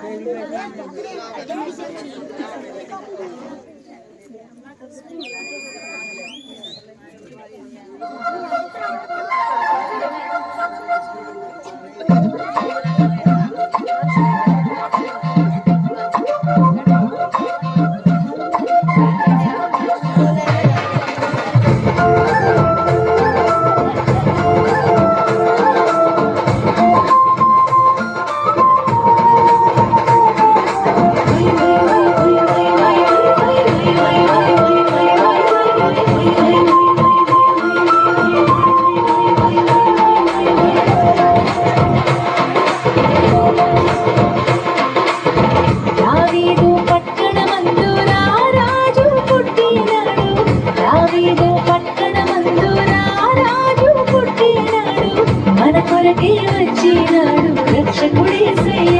Thank you. కొరకే వచ్చినాడు రక్షకుడే సయ్య.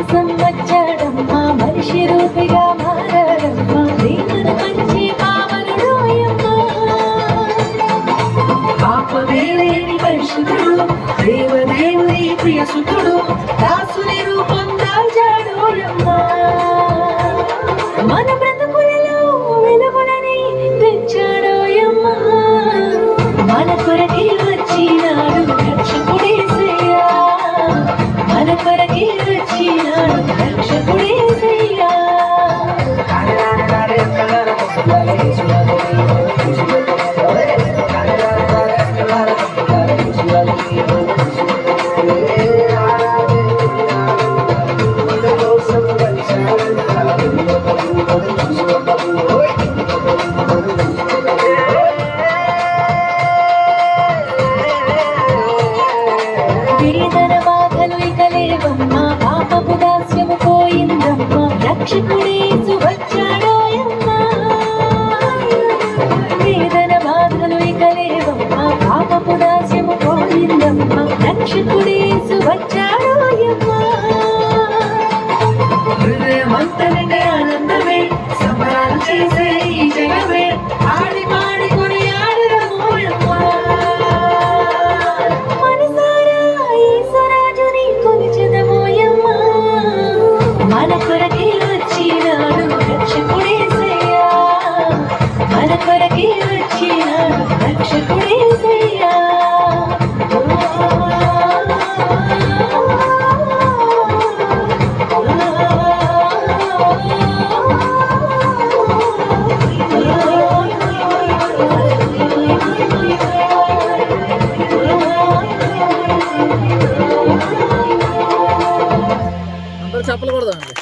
కోసం వచ్చాడమ్మా. మనిషి రూపిగా మారాడమ్మా. ప్రేమను పంచి పావనుడోయమ్మా పాపమేలేని పరిశుద్ధుడు దేవదేవుని ప్రియసుతుడు పోయిందమ్మా వచ్చాడోయమ్మా వేదన బాధలు ఇక పాపపు దాస్యము పోయిందమ్మా రక్షకుడేసు వచ్చాడోయమ్మా హృదయమంతా నిండే ఆనందమే సంబరాలు చేసే ఈ జగమే ఆడి పాడి కొని ఆడరమోయమ్మా మనసారా ఈశ్వరాజుని కొలిచెదమోయమ్మా మన కొరకే చెప్పలు కొడదామండి